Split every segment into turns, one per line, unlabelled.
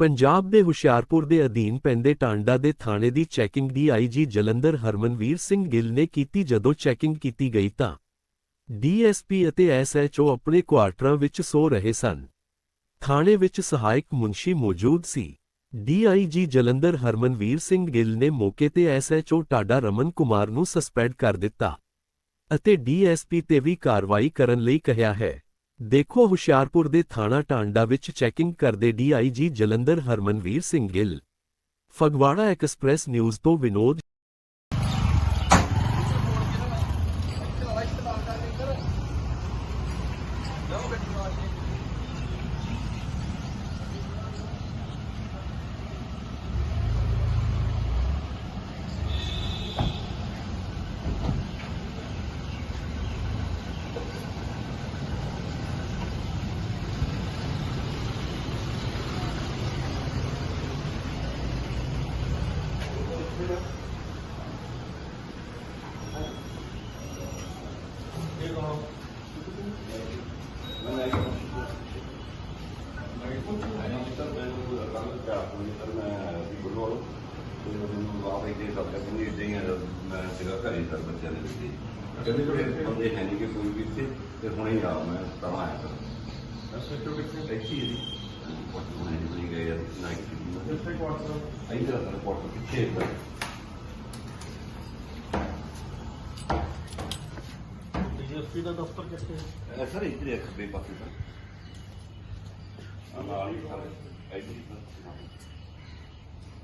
ਪੰਜਾਬ ਦੇ ਹੁਸ਼ਿਆਰਪੁਰ ਦੇ ਅਧੀਨ ਪੈਂਦੇ ਟਾਂਡਾ ਦੇ ਥਾਣੇ ਦੀ ਚੈਕਿੰਗ ਦੀ ਡੀਆਈਜੀ ਜਲੰਧਰ ਹਰਮਨਵੀਰ ਸਿੰਘ ਗਿੱਲ ਨੇ ਕੀਤੀ ਜਦੋਂ ਚੈਕਿੰਗ ਕੀਤੀ ਗਈ ਤਾਂ ਡੀਐਸਪੀ ਅਤੇ ਐਸਐਚਓ ਆਪਣੇ ਕੁਆਰਟਰਾਂ ਵਿੱਚ ਸੋ ਰਹੇ ਸਨ। ਥਾਣੇ ਵਿੱਚ ਸਹਾਇਕ ਮੁਨਸ਼ੀ ਮੌਜੂਦ ਸੀ। ਡੀਆਈਜੀ ਜਲੰਧਰ ਹਰਮਨਵੀਰ ਸਿੰਘ ਗਿੱਲ ਨੇ ਮੌਕੇ ਤੇ ਐਸਐਚਓ ਟਾਡਾ ਰਮਨ ਕੁਮਾਰ ਨੂੰ ਸਸਪੈਂਡ ਕਰ ਦਿੱਤਾ ਅਤੇ ਡੀਐਸਪੀ ਤੇ ਵੀ ਕਾਰਵਾਈ ਕਰਨ ਲਈ ਕਿਹਾ ਹੈ। ਦੇਖੋ ਹੁਸ਼ਿਆਰਪੁਰ ਦੇ ਥਾਣਾ ਟਾਂਡਾ ਵਿੱਚ ਚੈਕਿੰਗ ਕਰਦੇ DIG Jalandhar Harmanvir Singh Gill. Phagwara express news ਤੋਂ ਵਿਨੋਦ
ਕਹਿੰਦੇ ਕਿ ਬੰਦੇ ਹੈ ਨਹੀਂ ਕਿ ਕੋਈ ਵੀ ਇੱਥੇ ਤੇ ਹੁਣੇ ਆ ਮੈਂ ਤਾਂ ਆਇਆ ਕਰ ਅੱਛਾ ਕਿਉਂ ਕਿੱਥੇ? ਹੀ ਜੀ। ਹੁਣੇ ਨਹੀਂ ਗਏ ਯਾਰ ਨਾ ਕਿ ਇੱਥੇ ਕੁਆਟਰ ਇੱਧਰ ਆ ਕੁਆਟਰ ਪਿੱਛੇ ਇੱਧਰ।
ਡੀਐਸਪੀ ਦਾ ਦਫ਼ਤਰ ਕਿੱਥੇ ਹੈ?
ਸਰ ਇੱਧਰ ਇੱਕ ਖੱਬੇ ਪਾਸੇ ਸਰ। ਆ ਨਾਲ ਹੀ ਸਰ। ਇੱਧਰ ਹੀ ਸਰ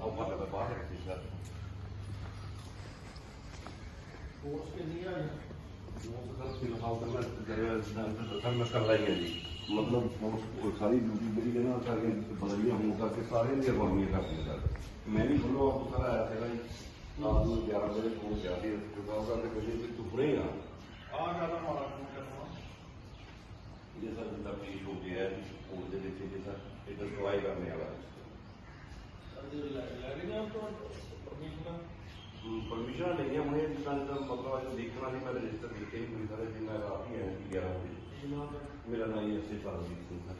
ਆਹ ਬਾਹਰ ਦਾ ਬਾਹਰ ਰੱਖੀ ਸਰ
ਫੋਰਸ ਕਿੰਨੀ ਆ
ਮਤਲਬ ਉਹ ਸਾਰੀ ਡਿਊਟੀ ਮੇਰੀ ਕਹਿੰਦਾ ਸਾਰੀਆਂ ਬਦਲੀਆਂ ਹੋਣ ਕਰਕੇ ਸਾਰਿਆਂ ਦੀਆਂ ਅਗਵਾਈਆਂ ਕਰਦੀਆਂ ਸਰ ਮੈਂ ਵੀ ਬੁੱਲੋ ਆਪ ਸਾਰਾ ਆਇਆ ਸੀਗਾ ਜੀ ਰਾਤ ਨੂੰ 11 ਵਜੇ ਫੋਨ ਗਿਆ ਸੀ ਕਿਉਂਕਿ ਕਰਕੇ ਕਹਿੰਦੇ ਕਿ ਤੂੰ ਹੁਣੇ ਆ
ਆ ਜ਼ਿਆਦਾ ਮਾੜਾ ਕੰਮ ਕਰਨਾ
ਇਹ ਸਰ ਜਿੰਦਾ ਪੇਸ਼ ਹੋ ਗਿਆ ਹੈ ਸਕੂਲ ਦੇ ਵਿੱਚ ਇਹ ਸਰ ਇਹ ਦਵਾਈ ਕਰਨੇ ਵਾਲਾ ਹੈ
ਅਜੇ ਲੈ ਲੈ ਗਏ ਆਪ ਤੋਂ ਪਰਮਿਸ਼ਨ
ਪਰਮਿਸ਼ਨ ਲਈਆਂ ਹੁਣੇ ਜਿੱਦਾਂ ਜਿੱਦਾਂ ਮਤਲਬ ਅੱਜ ਦੇਖਣਾ ਸੀ ਮੈਂ ਰਜਿਸਟਰ ਲਿਖੇ ਹੀ ਪੂਰੀ ਤਰ੍ਹਾਂ ਜੀ ਮੈਂ ਰਾਤ ਹੀ ਆਇਆ ਸੀ 11 ਵਜੇ
ਇਹਨਾਂ ਦਾ
ਮੇਰਾ ਨਾਮ ਹੀ ਐਸੇ ਪਰਮਜੀਤ ਸਿੰਘ ਹੈ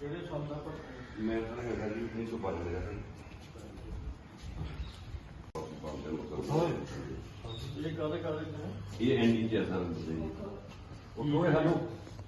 ਕਿਹੜੇ ਸੰਦ ਦਾ ਪਤਾ
ਮੈਂ ਤਾਂ ਹੈਗਾ ਜੀ 1905 ਮੇਰਾ ਸਰ
ਇਹ ਕਾਦੇ ਕਾਦੇ ਨੇ
ਇਹ ਐਨਡੀ ਚ ਸਰ ਜੀ ਉਹ ਓਏ ਹੈਲੋ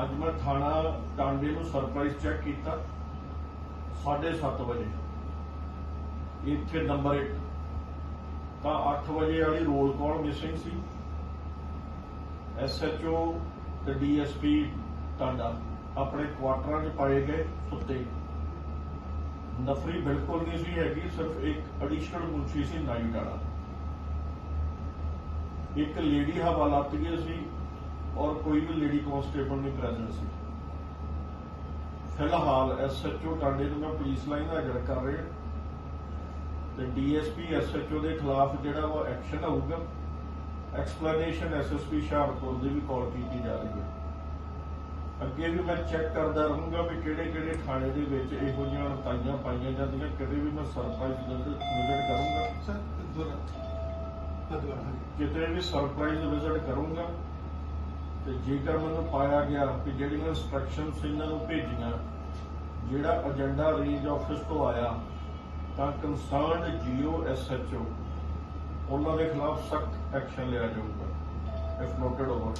ਅੱਜ ਮੈਂ ਥਾਣਾ ਟਾਂਡੇ ਨੂੰ ਸਰਪ੍ਰਾਈਜ਼ ਚੈੱਕ ਕੀਤਾ 7:30 ਵਜੇ। ਇੱਥੇ ਨੰਬਰ 1 ਤਾਂ 8 ਵਜੇ ਵਾਲੀ ਰੋਲ ਕਾਲ ਮਿਸਿੰਗ ਸੀ। ਐਸਐਚਓ ਤੇ ਡੀਐਸਪੀ ਟਾਂਡਾ ਆਪਣੇ ਕੁਆਟਰਾਂ 'ਚ ਪਾਏ ਗਏ ਸੁੱਤੇ। ਨਫਰੀ ਬਿਲਕੁਲ ਨਹੀਂ ਸੀ ਹੈਗੀ, ਸਿਰਫ ਇੱਕ ਐਡੀਸ਼ਨਲ ਮੁਨਸ਼ੀ ਸੀ ਨਾਈਟ ਵਾਲਾ। ਇੱਕ ਲੇਡੀ ਹਵਾਲਾਤੀਏ ਸੀ ਕੋਈ ਵੀ ਲੇਡੀ ਕਾਂਸਟੇਬਲ ਨਹੀਂ ਪ੍ਰੈਜ਼ੈਂਟ ਸੀ। ਫਿਲਹਾਲ ਐਸਐਚਓ ਟਾਂਡੇ ਨੂੰ ਮੈਂ ਪੁਲਿਸ ਲਾਈਨ ਦਾ ਅਜਰ ਕਰ ਰਿਹਾ ਤੇ ਡੀਐਸਪੀ ਐਸਐਚਓ ਦੇ ਖਿਲਾਫ ਜਿਹੜਾ ਉਹ ਐਕਸ਼ਨ ਹੋਊਗਾ ਐਕਸਪਲੇਨੇਸ਼ਨ ਐਸਐਸਪੀ ਸ਼ਾਹਪੁਰ ਦੀ ਵੀ ਕਾਲ ਕੀਤੀ ਜਾ ਰਹੀ ਹੈ। ਅੱਗੇ ਵੀ ਮੈਂ ਚੈੱਕ ਕਰਦਾ ਰਹੂੰਗਾ ਵੀ ਕਿਹੜੇ ਕਿਹੜੇ ਥਾਣੇ ਦੇ ਵਿੱਚ ਇਹੋ ਜਿਹੀਆਂ ਰਤਾਈਆਂ ਪਾਈਆਂ ਜਾਂਦੀਆਂ ਕਿਤੇ ਵੀ ਮੈਂ ਸਰਪ੍ਰਾਈਜ਼ ਵਿਜ਼ਿਟ ਕਰੂੰਗਾ।
ਸਰ ਦੁਬਾਰਾ
ਕਿਤੇ ਵੀ ਸਰਪ੍ਰਾਈਜ਼ ਵਿਜ਼ਿਟ ਕਰੂੰਗਾ ਤੇ ਜੇਕਰ ਮੈਨੂੰ ਪਾਇਆ ਗਿਆ ਕਿ ਜਿਹੜੀਆਂ ਇਨਸਟਰਕਸ਼ਨਸ ਇਹਨਾਂ ਨੂੰ ਭੇਜੀਆਂ, ਜਿਹੜਾ ਏਜੰਡਾ ਰੇਂਜ ਆਫਿਸ ਤੋਂ ਆਇਆ, ਤਾਂ ਕੰਸਰਨਡ ਜੀਓ ਐਸਐਚਓ ਉਹਨਾਂ ਦੇ ਖਿਲਾਫ ਸਖਤ ਐਕਸ਼ਨ ਲਿਆ ਜਾਊਗਾ। If noted over